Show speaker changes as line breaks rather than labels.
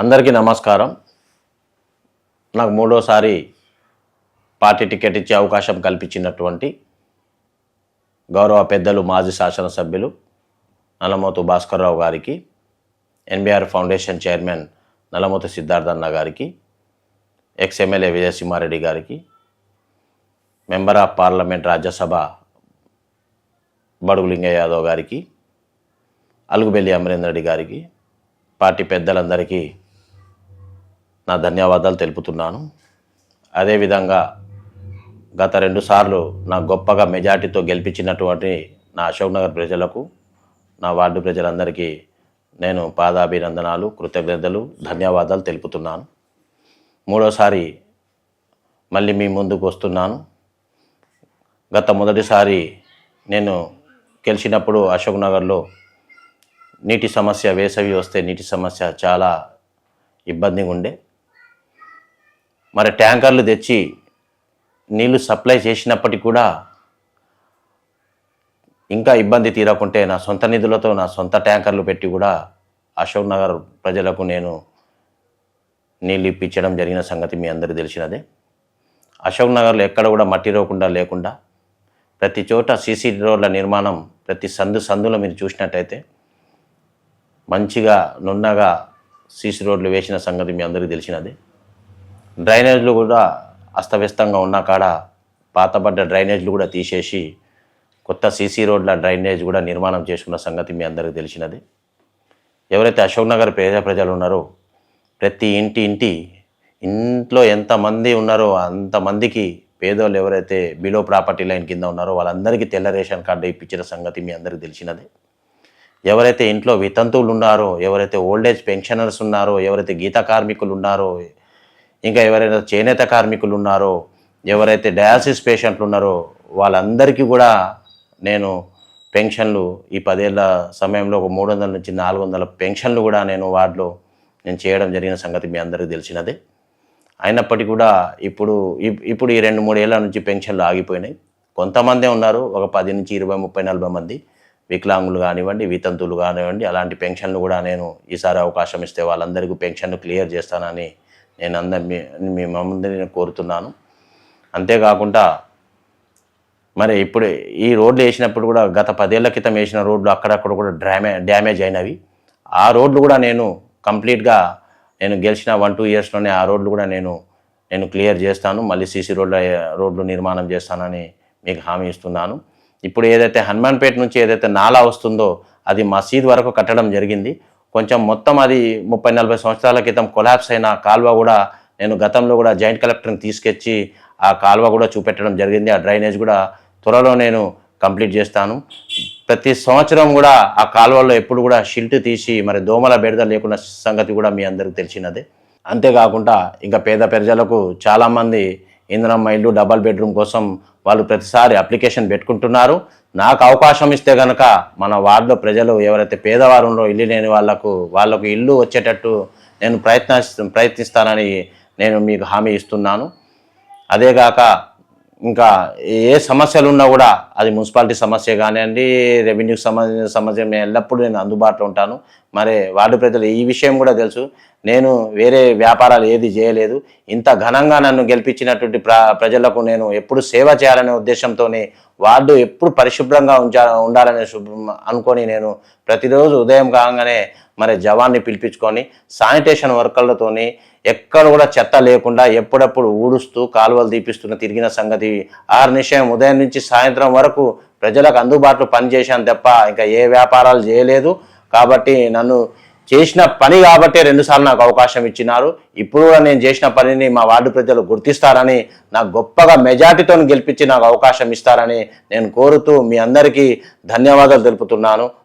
అందరికీ నమస్కారం. నాకు మూడోసారి పార్టీ టికెట్ ఇచ్చే అవకాశం కల్పించినటువంటి గౌరవ పెద్దలు మాజీ శాసనసభ్యులు నల్లమోతు భాస్కర్రావు గారికి ఎన్బిఆర్ ఫౌండేషన్ చైర్మన్ నల్లమోతు సిద్ధార్థన్న గారికి ఎక్స్ ఎమ్మెల్యే విజయసింహారెడ్డి గారికి మెంబర్ ఆఫ్ పార్లమెంట్ రాజ్యసభ బడుగు లింగయ్య యాదవ్ గారికి అలుగుబెల్లి అమరేందర్ రెడ్డి గారికి పార్టీ పెద్దలందరికీ నా ధన్యవాదాలు తెలుపుతున్నాను. అదేవిధంగా గత రెండు సార్లు నా గొప్పగా మెజార్టీతో గెలిపించినటువంటి నా అశోక్ నగర్ ప్రజలకు నా వార్డు ప్రజలందరికీ నేను పాదాభినందనాలు కృతజ్ఞతలు ధన్యవాదాలు తెలుపుతున్నాను. మూడోసారి మళ్ళీ మీ ముందుకు వస్తున్నాను. గత మొదటిసారి నేను గెలిచినప్పుడు అశోక్ నగర్లో నీటి సమస్య వేసవి వస్తే నీటి సమస్య చాలా ఇబ్బందిగా ఉండే. మరి ట్యాంకర్లు తెచ్చి నీళ్ళు సప్లై చేసినప్పటికీ కూడా ఇంకా ఇబ్బంది తీరకుంటే నా సొంత నిధులతో నా సొంత ట్యాంకర్లు పెట్టి కూడా అశోక్ నగర్ ప్రజలకు నేను నీళ్ళు ఇప్పించడం జరిగిన సంగతి మీ అందరికీ తెలిసినదే. అశోక్ నగర్లో ఎక్కడ కూడా మట్టి రోకుండా లేకుండా ప్రతి చోట సీసీ రోడ్ల నిర్మాణం ప్రతి సందు సందులో మీరు చూసినట్టయితే మంచిగా నున్నగా సీసీ రోడ్లు వేసిన సంగతి మీ అందరికీ తెలిసినదే. డ్రైనేజ్లు కూడా అస్తవ్యస్తంగా ఉన్న కాడ పాతబడ్డ డ్రైనేజ్లు కూడా తీసేసి కొత్త సీసీ రోడ్ల డ్రైనేజ్ కూడా నిర్మాణం చేసుకున్న సంగతి మీ అందరికీ తెలిసినది. ఎవరైతే అశోక్ నగర్ పేద ప్రజలు ఉన్నారో ప్రతి ఇంటి ఇంటి ఇంట్లో ఎంతమంది ఉన్నారో అంతమందికి పేదోళ్ళు ఎవరైతే బిలో ప్రాపర్టీ లైన్ కింద ఉన్నారో వాళ్ళందరికీ తెల్ల రేషన్ కార్డు ఇప్పించిన సంగతి మీ అందరికీ తెలిసినది. ఎవరైతే ఇంట్లో వితంతువులు ఉన్నారో ఎవరైతే ఓల్డేజ్ పెన్షనర్స్ ఉన్నారో ఎవరైతే గీత కార్మికులు ఉన్నారో ఇంకా ఎవరైనా చేనేత కార్మికులు ఉన్నారో ఎవరైతే డయాలసిస్ పేషెంట్లు ఉన్నారో వాళ్ళందరికీ కూడా నేను పెన్షన్లు ఈ పదేళ్ళ సమయంలో ఒక మూడు వందల నుంచి నాలుగు వందల పెన్షన్లు కూడా నేను వార్డులో నేను చేయడం జరిగిన సంగతి మీ అందరికీ తెలిసినదే. అయినప్పటికీ కూడా ఇప్పుడు ఇప్- ఇప్పుడు ఈ రెండు మూడేళ్ళ నుంచి పెన్షన్లు ఆగిపోయినాయి. కొంతమందే ఉన్నారు ఒక పది నుంచి ఇరవై ముప్పై నలభై మంది. వికలాంగులు కానివ్వండి వితంతువులు కానివ్వండి అలాంటి పెన్షన్లు కూడా నేను ఈసారి అవకాశం ఇస్తే వాళ్ళందరికీ పెన్షన్లు క్లియర్ చేస్తానని నేను అందరి మీ మీ మమ్మల్ని కోరుతున్నాను. అంతేకాకుండా మరి ఇప్పుడు ఈ రోడ్లు వేసినప్పుడు కూడా గత పదేళ్ళ క్రితం వేసిన రోడ్లు అక్కడక్కడ కూడా డ్యామే డ్యామేజ్ అయినవి. ఆ రోడ్లు కూడా నేను కంప్లీట్గా నేను గెలిచిన వన్ టూ ఇయర్స్లోనే ఆ రోడ్లు కూడా నేను నేను క్లియర్ చేస్తాను. మళ్ళీ సీసీ రోడ్ల రోడ్లు నిర్మాణం చేస్తానని మీకు హామీ ఇస్తున్నాను. ఇప్పుడు ఏదైతే హనుమాన్పేట నుంచి ఏదైతే నాలా వస్తుందో అది మసీద్ వరకు కట్టడం జరిగింది. కొంచెం మొత్తం అది ముప్పై నలభై సంవత్సరాల క్రితం కొలాప్స్ అయిన కాల్వ కూడా నేను గతంలో కూడా జాయింట్ కలెక్టర్ని తీసుకొచ్చి ఆ కాల్వ కూడా చూపెట్టడం జరిగింది. ఆ డ్రైనేజ్ కూడా త్వరలో నేను కంప్లీట్ చేస్తాను. ప్రతి సంవత్సరం కూడా ఆ కాలువల్లో ఎప్పుడు కూడా షిల్ట్ తీసి మరి దోమల బెడద లేకున్న సంగతి కూడా మీ అందరికీ తెలిసినదే. అంతేకాకుండా ఇంకా పేద ప్రజలకు చాలామంది ఇందిరమ్మ ఇల్లు డబల్ బెడ్రూమ్ కోసం వాళ్ళు ప్రతిసారి అప్లికేషన్ పెట్టుకుంటున్నారు. నాకు అవకాశం ఇస్తే కనుక మన వార్డులో ప్రజలు ఎవరైతే పేదవారంలో ఇల్లు లేని వాళ్ళకు వాళ్ళకు ఇల్లు వచ్చేటట్టు నేను ప్రయత్న ప్రయత్నిస్తానని నేను మీకు హామీ ఇస్తున్నాను. అదేగాక ఇంకా ఏ సమస్యలు ఉన్నా కూడా అది మున్సిపాలిటీ సమస్య కానివ్వండి రెవెన్యూకి సంబంధించిన సమస్య నేను ఎల్లప్పుడూ నేను అందుబాటులో ఉంటాను. మరి వార్డు ప్రజలు ఈ విషయం కూడా తెలుసు. నేను వేరే వ్యాపారాలు ఏది చేయలేదు. ఇంత ఘనంగా నన్ను గెలిపించినటువంటి ప్ర ప్రజలకు నేను ఎప్పుడు సేవ చేయాలనే ఉద్దేశంతోనే వార్డు ఎప్పుడు పరిశుభ్రంగా ఉంచా ఉండాలనే శుభ్రం అనుకొని నేను ప్రతిరోజు ఉదయం కాగానే మరి జవాన్ని పిలిపించుకొని శానిటేషన్ వర్కర్లతోని ఎక్కడ కూడా చెత్త లేకుండా ఎప్పుడప్పుడు ఊడుస్తూ కాలువలు తీపిస్తున్న తిరిగిన సంగతి ఆరు నిషయం ఉదయం నుంచి సాయంత్రం వరకు ప్రజలకు అందుబాటులో పనిచేశాను తప్ప ఇంకా ఏ వ్యాపారాలు చేయలేదు. కాబట్టి నన్ను చేసిన పని కాబట్టి రెండుసార్లు నాకు అవకాశం ఇచ్చినారు. ఇప్పుడు కూడా నేను చేసిన పనిని మా వార్డు ప్రజలు గుర్తిస్తారని నాకు గొప్పగా మెజార్టీతో గెలిపించి నాకు అవకాశం ఇస్తారని నేను కోరుతూ మీ అందరికీ ధన్యవాదాలు తెలుపుతున్నాను.